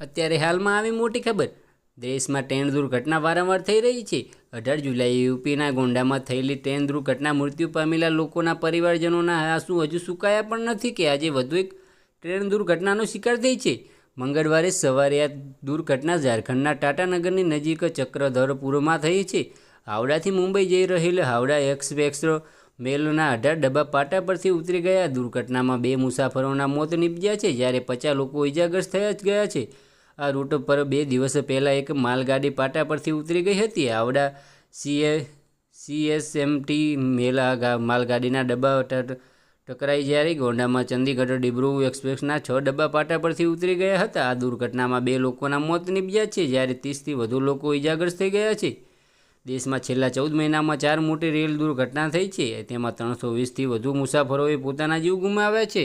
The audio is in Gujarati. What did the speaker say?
અત્યારે હાલમાં આવી મોટી ખબર. દેશમાં ટ્રેન દુર્ઘટના વારંવાર થઈ રહી છે. અઢાર જુલાઈએ યુપીના ગોંડામાં થયેલી ટ્રેન દુર્ઘટના મૃત્યુ પામેલા લોકોના પરિવારજનોના આંસુ હજુ સુકાયા પણ નથી કે આજે વધુ એક ટ્રેન દુર્ઘટનાનો શિકાર થઈ છે. મંગળવારે સવારે આ દુર્ઘટના ઝારખંડના ટાટાનગરની નજીક ચક્રધરપુરમાં થઈ છે. હાવડાથી મુંબઈ જઈ રહેલ હાવડા એક્સપ્રેસ મેલના અઢાર ડબ્બા પાટા પરથી ઉતરી ગયા. દુર્ઘટનામાં બે મુસાફરોના મોત નીપજ્યા છે, જ્યારે પચાસ લોકો ઇજાગ્રસ્ત થયા જ ગયા છે. આ રૂટ પર બે દિવસ પહેલાં એક માલગાડી પાટા પરથી ઉતરી ગઈ હતી. આવડા સીએ સીએસએમટી મેલા માલગાડીના ડબ્બા ટકરાઈ જ્યારે ગોંડામાં ચંદીગઢ ડિબ્રુ એક્સપ્રેસના છ ડબ્બા પાટા પરથી ઉતરી ગયા હતા. આ દુર્ઘટનામાં બે લોકોના મોત નીપજ્યા છે. જ્યારે ત્રીસથી વધુ લોકો ઇજાગ્રસ્ત થઈ ગયા છે. દેશમાં છેલ્લા ચૌદ મહિનામાં ચાર મોટી રેલ દુર્ઘટના થઈ છે. તેમાં ત્રણસો વીસથી વધુ મુસાફરોએ પોતાના જીવ ગુમાવ્યા છે.